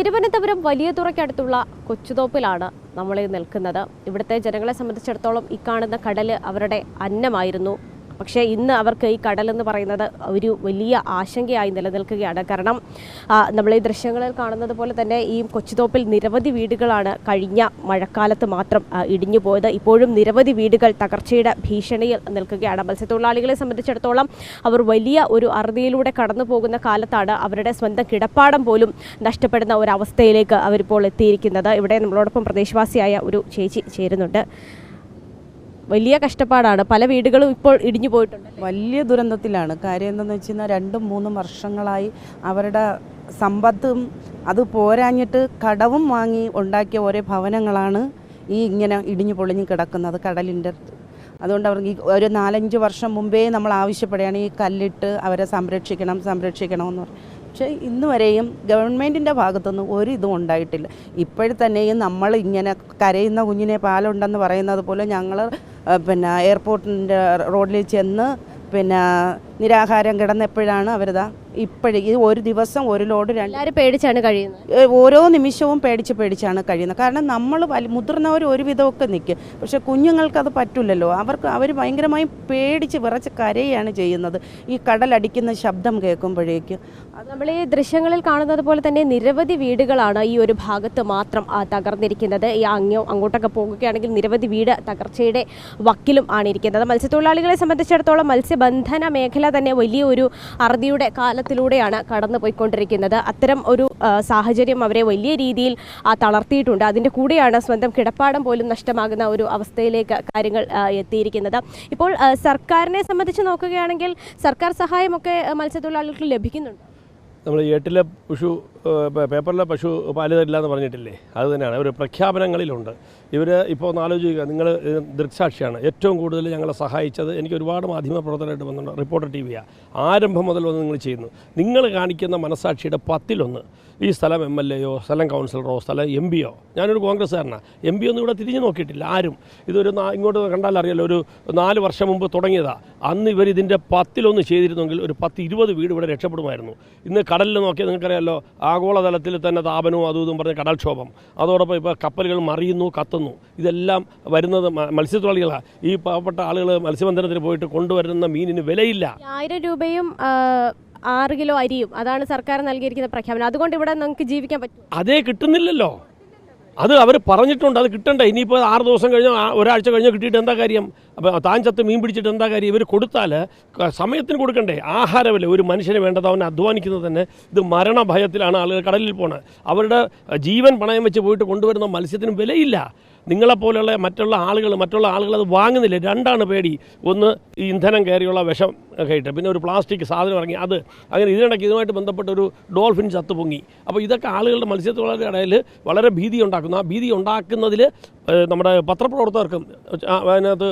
തിരുവനന്തപുരം വലിയ തുറയ്ക്കടുത്തുള്ള കൊച്ചുതോപ്പിലാണ് നമ്മൾ നിൽക്കുന്നത്. ഇവിടുത്തെ ജനങ്ങളെ സംബന്ധിച്ചിടത്തോളം ഈ കാണുന്ന കടൽ അവരുടെ അന്നമായിരുന്നു. പക്ഷേ ഇന്ന് അവർക്ക് ഈ കടൽ എന്ന് പറയുന്നത് ഒരു വലിയ ആശങ്കയായി നിലനിൽക്കുകയാണ്. കാരണം നമ്മൾ ഈ ദൃശ്യങ്ങളിൽ കാണുന്നത് പോലെ തന്നെ ഈ കൊച്ചുതോപ്പിൽ നിരവധി വീടുകളാണ് കഴിഞ്ഞ മഴക്കാലത്ത് മാത്രം ഇടിഞ്ഞു പോയത്. ഇപ്പോഴും നിരവധി വീടുകൾ തകർച്ചയുടെ ഭീഷണിയിൽ നിൽക്കുകയാണ്. മത്സ്യത്തൊഴിലാളികളെ സംബന്ധിച്ചിടത്തോളം അവർ വലിയ ഒരു അറുതിയിലൂടെ കടന്നു പോകുന്ന കാലത്താണ് അവരുടെ സ്വന്തം കിടപ്പാടം പോലും നഷ്ടപ്പെടുന്ന ഒരവസ്ഥയിലേക്ക് അവരിപ്പോൾ എത്തിയിരിക്കുന്നത്. ഇവിടെ നമ്മളോടൊപ്പം പ്രദേശവാസിയായ ഒരു ചേച്ചി ചേരുന്നുണ്ട്. വലിയ കഷ്ടപ്പാടാണ്. പല വീടുകളും ഇപ്പോൾ ഇടിഞ്ഞു പോയിട്ടുണ്ട്. വലിയ ദുരന്തത്തിലാണ്. കാര്യം എന്തെന്ന് വെച്ച് കഴിഞ്ഞാൽ രണ്ടും മൂന്നും വർഷങ്ങളായി അവരുടെ സമ്പത്തും അത് പോരാഞ്ഞിട്ട് കടവും വാങ്ങി ഉണ്ടാക്കിയ ഓരോ ഭവനങ്ങളാണ് ഈ ഇങ്ങനെ ഇടിഞ്ഞു പൊളിഞ്ഞ് കിടക്കുന്നത് കടലിന്റെ അതുകൊണ്ട് അവർക്ക് ഒരു നാലഞ്ച് വർഷം മുമ്പേ നമ്മൾ ആവശ്യപ്പെടുകയാണ് ഈ കല്ലിട്ട് അവരെ സംരക്ഷിക്കണം സംരക്ഷിക്കണമെന്ന് പറയും പക്ഷേ ഇന്ന് വരെയും ഗവൺമെന്റിന്റെ ഭാഗത്തൊന്നും ഒരു ഇതും ഉണ്ടായിട്ടില്ല. ഇപ്പോഴത്തന്നെയും നമ്മൾ ഇങ്ങനെ കരയുന്ന കുഞ്ഞിനെ പാലുണ്ടെന്ന് പറയുന്നത് പോലെ ഞങ്ങൾ പിന്നെ എയർപോർട്ടിന്റെ റോഡിൽ ചെന്ന് പിന്നെ നിരാഹാരം കിടന്നപ്പോഴാണ് അവരിതാ ഇപ്പോഴും ഈ ഒരു ദിവസം ഒരു ലോഡ് രണ്ട് എല്ലാവരും പേടിച്ചാണ് കഴിയുന്നത്. ഓരോ നിമിഷവും പേടിച്ച് പേടിച്ചാണ് കഴിയുന്നത്. കാരണം നമ്മൾ മുതിർന്നവർ ഒരുവിധമൊക്കെ നിൽക്കും. പക്ഷെ കുഞ്ഞുങ്ങൾക്കത് പറ്റില്ലല്ലോ അവർക്ക് അവർ ഭയങ്കരമായി പേടിച്ച് വിറച്ച് കരയാണ് ചെയ്യുന്നത്. ഈ കടലടിക്കുന്ന ശബ്ദം കേൾക്കുമ്പോഴേക്കും. നമ്മൾ ഈ ദൃശ്യങ്ങളിൽ കാണുന്നത് പോലെ തന്നെ നിരവധി വീടുകളാണ് ഈ ഒരു ഭാഗത്ത് മാത്രം തകർന്നിരിക്കുന്നത്. ഈ അങ്ങോ അങ്ങോട്ടൊക്കെ പോകുകയാണെങ്കിൽ നിരവധി വീട് തകർച്ചയുടെ വക്കിലും ആണ് ഇരിക്കുന്നത് മത്സ്യത്തൊഴിലാളികളെ സംബന്ധിച്ചിടത്തോളം മത്സ്യബന്ധന മേഖല തന്നെ വലിയ ഒരു അറുതിയുടെ കാലത്തിലൂടെയാണ് കടന്നു പോയിക്കൊണ്ടിരിക്കുന്നത് അത്തരം ഒരു സാഹചര്യം അവരെ വലിയ രീതിയിൽ തളർത്തിയിട്ടുണ്ട്. അതിന്റെ കൂടെയാണ് സ്വന്തം കിടപ്പാടം പോലും നഷ്ടമാകുന്ന ഒരു അവസ്ഥയിലേക്ക് കാര്യങ്ങൾ എത്തിയിരിക്കുന്നത്. ഇപ്പോൾ സർക്കാരിനെ സംബന്ധിച്ച് നോക്കുകയാണെങ്കിൽ സർക്കാർ സഹായമൊക്കെ മത്സ്യത്തൊഴിലാളികൾക്ക് ലഭിക്കുന്നുണ്ട്? നമ്മൾ ഏട്ടിലെ പശു പേപ്പറിലെ പശു പാൽ തരില്ല എന്ന് പറഞ്ഞിട്ടില്ലേ? അത് തന്നെയാണ്. അവർ പ്രഖ്യാപനങ്ങളിലുണ്ട്. ഇവർ ഇപ്പോൾ ഒന്ന് ആലോചിക്കുക. നിങ്ങൾ ദൃക്സാക്ഷിയാണ്. ഏറ്റവും കൂടുതൽ ഞങ്ങളെ സഹായിച്ചത് എനിക്ക് ഒരുപാട് മാധ്യമ പ്രവർത്തനമായിട്ട് വന്നിട്ടുണ്ട്. റിപ്പോർട്ടർ ടി വിയാണ് ആരംഭം മുതൽ വന്ന് നിങ്ങൾ ചെയ്യുന്നു. നിങ്ങൾ കാണിക്കുന്ന മനസാക്ഷിയുടെ പത്തിലൊന്ന് ഈ സ്ഥലം എം എൽ എയോ സ്ഥലം കൗൺസിലറോ സ്ഥലം എം പിയോ? ഞാനൊരു കോൺഗ്രസ്സുകാരനാണ് എം പി ഒന്നും ഇവിടെ തിരിഞ്ഞു നോക്കിയിട്ടില്ല ആരും. ഇതൊരു ഇങ്ങോട്ട് കണ്ടാൽ അറിയാലോ ഒരു നാല് വർഷം മുമ്പ് തുടങ്ങിയതാണ് അന്ന് ഇവർ ഇതിന്റെ പത്തിലൊന്ന് ചെയ്തിരുന്നെങ്കിൽ ഒരു പത്ത് ഇരുപത് വീട് ഇവിടെ രക്ഷപ്പെടുമായിരുന്നു. ഇന്ന് കടലിൽ നോക്കിയാൽ നിങ്ങൾക്കറിയാലോ ആഗോളതലത്തിൽ തന്നെ താപനവും അതും ഇതും പറഞ്ഞ കടൽക്ഷോഭം. അതോടൊപ്പം ഇപ്പോൾ കപ്പലുകൾ മറിയുന്നു കത്തുന്നു. ഇതെല്ലാം വരുന്നത് മത്സ്യത്തൊഴിലാളികളാണ് ഈ പാവപ്പെട്ട ആളുകൾ മത്സ്യബന്ധനത്തിന് പോയിട്ട് കൊണ്ടുവരുന്ന മീനിന് വിലയില്ല. ആയിരം രൂപയും ആറ് കിലോ അരിയും. അതാണ് സർക്കാർ നൽകിയിരിക്കുന്ന പ്രഖ്യാപനം. അതുകൊണ്ട് ഇവിടെ നമുക്ക് ജീവിക്കാൻ പറ്റും. അതേ കിട്ടുന്നില്ലല്ലോ. അത് അവർ പറഞ്ഞിട്ടുണ്ട് അത് കിട്ടണ്ടേ. ഇനിയിപ്പോൾ ആറ് ദിവസം കഴിഞ്ഞോ ഒരാഴ്ച കഴിഞ്ഞോ കിട്ടിയിട്ട് എന്താ കാര്യം? അപ്പോൾ താൻ ചത്ത് മീൻ പിടിച്ചിട്ട് എന്താ കാര്യം? ഇവർ കൊടുത്താൽ സമയത്തിന് കൊടുക്കണ്ടേ? ആഹാരമല്ല? ഒരു മനുഷ്യന് വേണ്ടത് അവൻ അധ്വാനിക്കുന്നത് തന്നെ. ഇത് മരണഭയത്തിലാണ് ആളുകൾ കടലിൽ പോണത് അവരുടെ ജീവൻ പണയം വെച്ച് പോയിട്ട് കൊണ്ടുവരുന്ന മത്സ്യത്തിന് വിലയില്ല. നിങ്ങളെപ്പോലെയുള്ള മറ്റുള്ള ആളുകൾ മറ്റുള്ള ആളുകൾ അത് വാങ്ങുന്നില്ല. രണ്ടാണ് പേടി. ഒന്ന് ഈ ഇന്ധനം കയറിയുള്ള വിഷം കേട്ട് പിന്നെ ഒരു പ്ലാസ്റ്റിക് സാധനം ഇറങ്ങി. അത് അങ്ങനെ ഇതിനിടയ്ക്ക് ഇതുമായിട്ട് ബന്ധപ്പെട്ട ഒരു ഡോൾഫിൻ ചത്തു പൊങ്ങി. അപ്പോൾ ഇതൊക്കെ ആളുകളുടെ മത്സ്യത്തൊഴിലാളികളുടെ ഇടയിൽ വളരെ ഭീതി ഉണ്ടാക്കുന്നു ആ ഭീതി ഉണ്ടാക്കുന്നതിൽ നമ്മുടെ പത്രപ്രവർത്തകർക്കും അതിനകത്ത്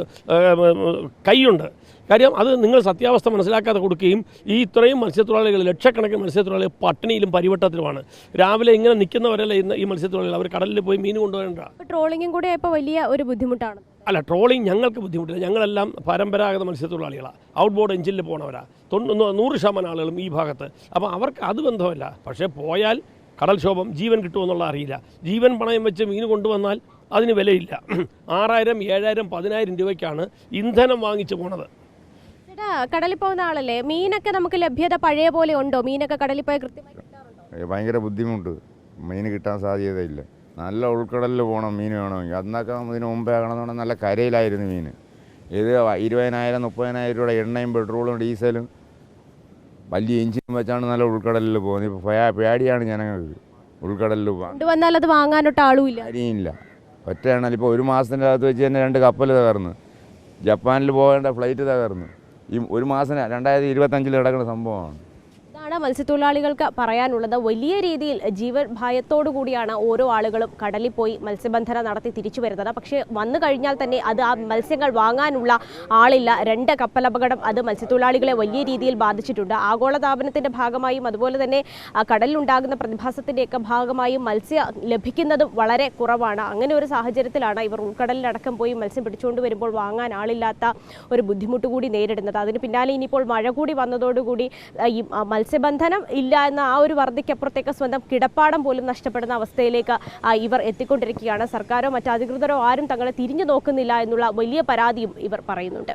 കൈയുണ്ട്. കാര്യം അത് നിങ്ങൾ സത്യാവസ്ഥ മനസ്സിലാക്കാതെ കൊടുക്കുകയും ഈ ഇത്രയും മത്സ്യത്തൊഴിലാളികൾ ലക്ഷക്കണക്കിന് മത്സ്യത്തൊഴിലാളികൾ പട്ടിണിയിലും പരിവട്ടത്തിലുമാണ്. രാവിലെ ഇങ്ങനെ നിൽക്കുന്നവരല്ല ഇന്ന് ഈ മത്സ്യത്തൊഴിലാളികൾ? അവർ കടലിൽ പോയി മീൻ കൊണ്ടുവരേണ്ട. ട്രോളിംഗും ട്രോളിങ്ങും കൂടെ ഇപ്പോൾ വലിയ ഒരു ബുദ്ധിമുട്ടാണ്. അല്ല ട്രോളിങ് ഞങ്ങൾക്ക് ബുദ്ധിമുട്ടില്ല. ഞങ്ങളെല്ലാം പരമ്പരാഗത മത്സ്യത്തൊഴിലാളികളാണ് ഔട്ട് ബോർഡ് എഞ്ചിനിൽ പോണവരാ. തൊണ്ണൂ നൂറ് ശതമാനം ആളുകളും ഈ ഭാഗത്ത്. അപ്പോൾ അവർക്ക് അത് ബന്ധമല്ല. പക്ഷേ പോയാൽ കടൽക്ഷോഭം ജീവൻ കിട്ടുമെന്നുള്ള അറിയില്ല. ജീവൻ പണയം വെച്ച് മീൻ കൊണ്ടുവന്നാൽ അതിന് വിലയില്ല. ആറായിരം ഏഴായിരം പതിനായിരം രൂപയ്ക്കാണ് ഇന്ധനം വാങ്ങിച്ചു പോണത്. ചേട്ടാ കടലിൽ പോകുന്ന ആളല്ലേ? മീനൊക്കെ നമുക്ക് ലഭ്യത പഴയ പോലെ ഉണ്ടോ? മീനൊക്കെ കടലിൽ പോയി കൃത്യമായി ഭയങ്കര ബുദ്ധിമുട്ട്. മീൻ കിട്ടാൻ സാധ്യതയില്ല നല്ല ഉൾക്കടലിൽ പോകണം മീൻ വേണമെങ്കിൽ. അന്നൊക്കെ ഇതിന് മുമ്പേ ആകണമെന്നുണ്ടെങ്കിൽ നല്ല കരയിലായിരുന്നു മീൻ ഇത് ഇരുപതിനായിരം മുപ്പതിനായിരം രൂപയുടെ എണ്ണയും പെട്രോളും ഡീസലും വലിയ എഞ്ചിനും വെച്ചാണ് നല്ല ഉൾക്കടലിൽ പോകുന്നത്. ഇപ്പോൾ പേടിയാണ് ജനങ്ങൾക്ക് ഉൾക്കടലിൽ പോകാൻ. കൊണ്ടുവന്നാൽ അത് വാങ്ങാനൊട്ട് ആളുമില്ല കാര്യമില്ല ഒറ്റയാണെങ്കിൽ ഇപ്പോൾ ഒരു മാസത്തിന്റെ അകത്ത് വെച്ച് തന്നെ രണ്ട് കപ്പൽ തകർന്ന്. ജപ്പാനിൽ പോകേണ്ട ഫ്ലൈറ്റ് തകർന്ന്. ഈ ഒരു മാസം രണ്ടായിരത്തി ഇരുപത്തഞ്ചിൽ കിടക്കുന്ന സംഭവമാണ്. ഇതാണ് മത്സ്യത്തൊഴിലാളികൾക്ക് പറയാനുള്ളത്. വലിയ രീതിയിൽ ജീവൻ ഭയത്തോടു കൂടിയാണ് ഓരോ ആളുകളും കടലിൽ പോയി മത്സ്യബന്ധനം നടത്തി തിരിച്ചു വരുന്നത്. പക്ഷേ വന്നു കഴിഞ്ഞാൽ തന്നെ അത് ആ മത്സ്യങ്ങൾ വാങ്ങാനുള്ള ആളില്ല. രണ്ട് കപ്പലപകടം അത് മത്സ്യത്തൊഴിലാളികളെ വലിയ രീതിയിൽ ബാധിച്ചിട്ടുണ്ട്. ആഗോളതാപനത്തിന്റെ ഭാഗമായും അതുപോലെ തന്നെ കടലിലുണ്ടാകുന്ന പ്രതിഭാസത്തിന്റെയൊക്കെ ഭാഗമായും മത്സ്യ ലഭിക്കുന്നതും വളരെ കുറവാണ്. അങ്ങനെ ഒരു സാഹചര്യത്തിലാണ് ഇവർ ഉൾക്കടലിലടക്കം പോയി മത്സ്യം പിടിച്ചുകൊണ്ട് വരുമ്പോൾ വാങ്ങാൻ ആളില്ലാത്ത ഒരു ബുദ്ധിമുട്ട് കൂടി നേരിടുന്നത്. അതിന് പിന്നാലെ ഇനിയിപ്പോൾ മഴ കൂടി വന്നതോടുകൂടി ഈ മത്സ്യ മത്സ്യബന്ധനം ഇല്ല എന്ന ആ ഒരു വർദ്ധിക്കപ്പുറത്തേക്ക് സ്വന്തം കിടപ്പാടം പോലും നഷ്ടപ്പെടുന്ന അവസ്ഥയിലേക്ക് ഇവർ എത്തിക്കൊണ്ടിരിക്കുകയാണ്. സർക്കാരോ മറ്റു അധികൃതരോ ആരും തങ്ങളെ തിരിഞ്ഞു നോക്കുന്നില്ല എന്നുള്ള വലിയ പരാതിയും ഇവർ പറയുന്നുണ്ട്.